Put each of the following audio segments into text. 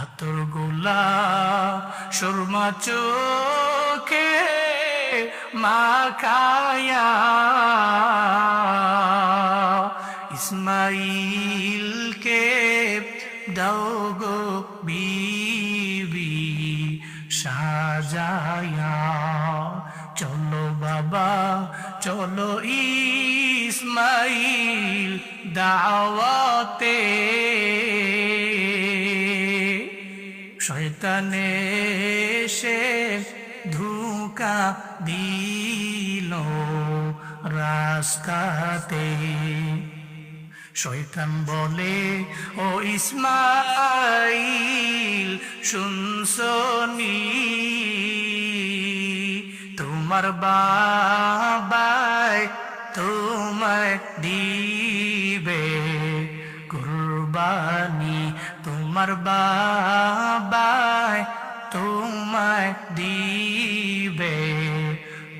আতর গোলা সুরমা চোখে মাখায়া। ইসমাইলকে দাও গো বিবি, সাজায়া। চলো বাবা, চলো ইসমাইল, দাওয়াতে শয়তানে সে ধোকা দিল রাস্তাতে। শয়তান বলে, ও ইসমাইল শুনসনি তোমার বাবাই তোমায় দিবে কুরবানি। তোমার বাবাই তোমায় দিবে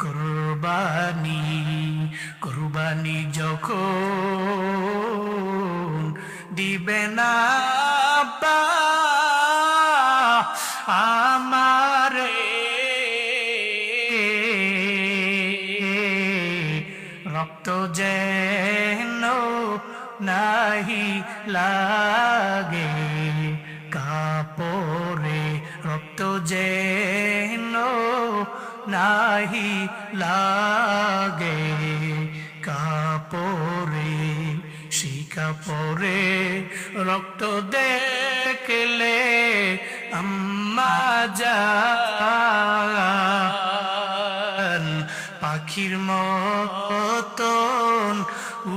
কুরবানি কুরবানি যখন দিবে না আমারে রক্ত যেন নাহি লাগে। কাপড়ে রক্ত যেন নাহি লাগে। কাপড়ে সেই কাপড়ে রক্ত দেখলে আম্মা যান পাখির মতন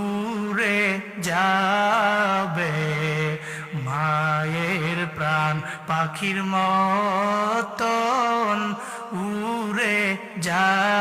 উড়ে যাবে মায়ের প্রাণ। পাখির মতন উড়ে যাবে